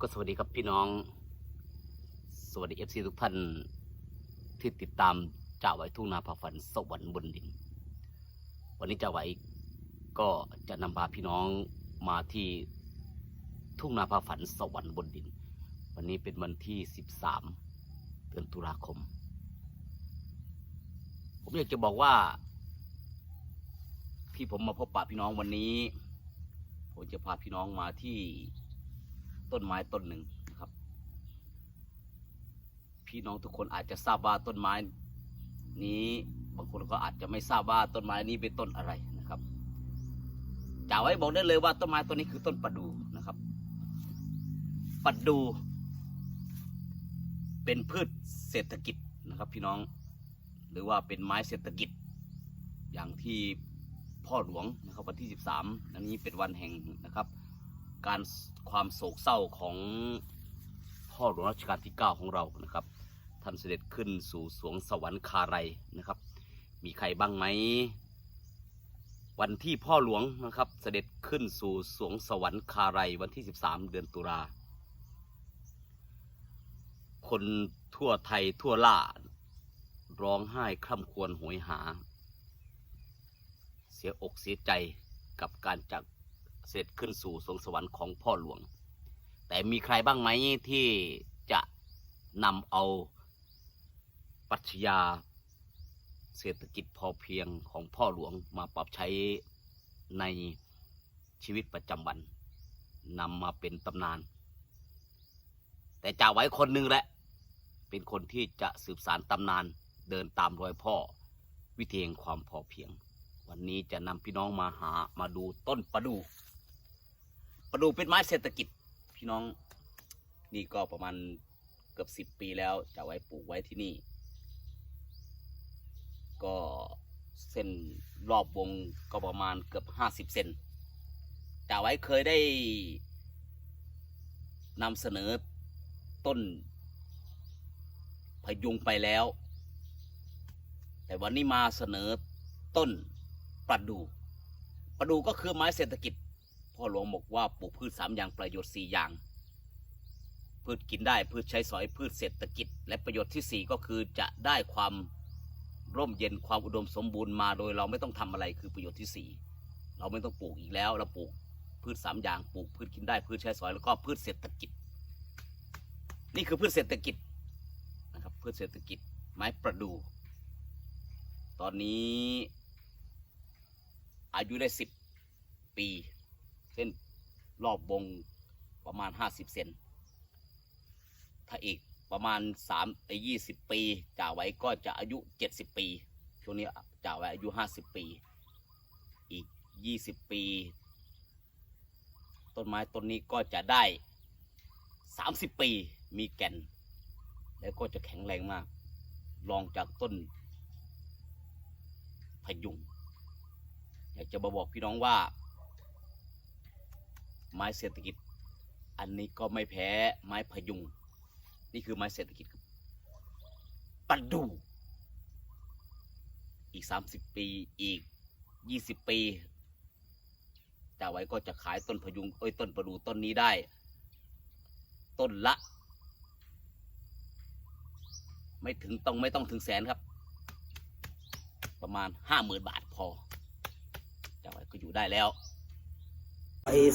ก็สวัสดีครับพี่น้อง สวัสดีเอฟซีทุกท่านที่ติดตามจ่าไว้ทุ่งนาผาฝันสวรรค์บนดิน วันนี้จ่าไว้ก็จะนำพาพี่น้องมาที่ทุ่งนาผาฝันสวรรค์บนดิน วันนี้เป็นวันที่ 13 เดือนตุลาคม ผมอยากจะบอกว่า ที่ผมมาพบปะพี่น้องวันนี้ ผมจะพาพี่น้องมาที่ ต้นไม้ต้นหนึ่งนะครับ พี่น้องทุกคนอาจจะทราบว่าต้นไม้นี้บางคนก็อาจจะไม่ทราบว่าต้นไม้นี้เป็นต้นอะไรนะครับจ่าไว้บอกได้เลยว่าต้นไม้ต้นนี้คือต้นประดูนะครับประดู เป็นพืชเศรษฐกิจนะครับ พี่น้อง หรือว่าเป็นไม้เศรษฐกิจ อย่างที่พ่อหลวงนะครับวันที่ 13นั้นนี้เป็นวันแห่งนะครับ การ ความโศกเศร้าของพ่อหลวงรัชกาลที่ 9 ของเรานะครับ ท่านเสด็จขึ้นสู่สวงสวรรคาไรนะครับ มีใครบ้างไหม วันที่พ่อหลวงนะครับ เสด็จขึ้นสู่สวงสวรรคาไรวันที่ 13 เดือนตุลาคนทั่วไทยทั่วล่า ร้องไห้คร่ำครวญโหยหา เสียอกเสียใจกับการจาก เสด็จขึ้นสู่สวงสวรรค์ของพ่อหลวง แต่มีใครบ้างไหมที่จะนำเอาปรัชญาเศรษฐกิจพอเพียงของพ่อหลวงมาปรับใช้ในชีวิตประจำวันนำมาเป็นตำนาน แต่จ่าไว้คนหนึ่งแหละ เป็นคนที่จะสืบสารตำนานเดินตามรอยพ่อ วิธีแห่งความพอเพียง วันนี้จะนำพี่น้องมาหามาดูต้นประดู่ ประดูเป็นไม้เศรษฐกิจ พี่น้องนี่ก็ประมาณเกือบสิบปีแล้วจะไว้ปลูกไว้ที่นี่ ก็เส้นรอบวงก็ประมาณเกือบห้าสิบเซนจ่าไว้เคยได้นำเสนอต้นพยุงไปแล้ว แต่วันนี้มาเสนอต้นประดูประดูก็คือไม้เศรษฐกิจ พ่อหลวงบอกว่าปลูกพืชสามอย่างประโยชน์สี่อย่าง พืชกินได้พืชใช้สอยพืชเศรษฐกิจ และประโยชน์ที่สี่ก็คือจะได้ความร่มเย็นความอุดมสมบูรณ์มาโดยเราไม่ต้องทำอะไรคือประโยชน์ที่สี่เราไม่ต้องปลูกอีกแล้วเราปลูกพืชสามอย่างปลูกพืชกินได้พืชใช้สอยแล้วก็พืชเศรษฐกิจ นี่คือพืชเศรษฐกิจนะครับพืชเศรษฐกิจไม้ประดูตอนนี้อายุได้สิบปี เส้นรอบวงประมาณห้าสิบเซนถ้าอีกประมาณสามไอ้ยี่สิบปีจ่าไว้ก็จะอายุเจ็ดสิบปี ช่วงนี้จ่าไว้อายุห้าสิบปี อีกยี่สิบปี ต้นไม้ต้นนี้ก็จะได้สามสิบปีมีแก่น แล้วก็จะแข็งแรงมากลองจากต้นพยุงอยากจะมาบอกพี่น้องว่า ไม้เศรษฐกิจ อันนี้ก็ไม่แพ้ไม้พยุง นี่คือไม้เศรษฐกิจปันดู อีกสามสิบปีอีกยี่สิบปีจ่าไว้ก็จะขายต้นพยุงเอ้ยต้นประดูต้นนี้ได้ ต้นละ ไม่ถึงต้องไม่ต้องถึงแสนครับ ประมาณห้าหมื่นบาทพอจ่าไว้ก็อยู่ได้แล้ว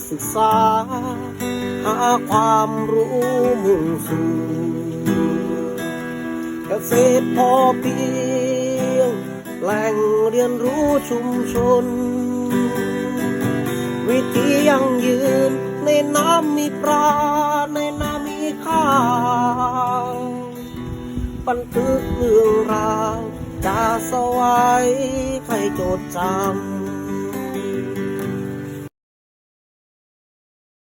ศึกษา หาความรู้มุ่งสู่เกษตรพอเพียง แหล่งเรียนรู้ชุมชน วิธียั่งยืนในน้ำมีปลาในน้ำมีข้าวบันทึกเรื่องราวจะสวายใครจดจำ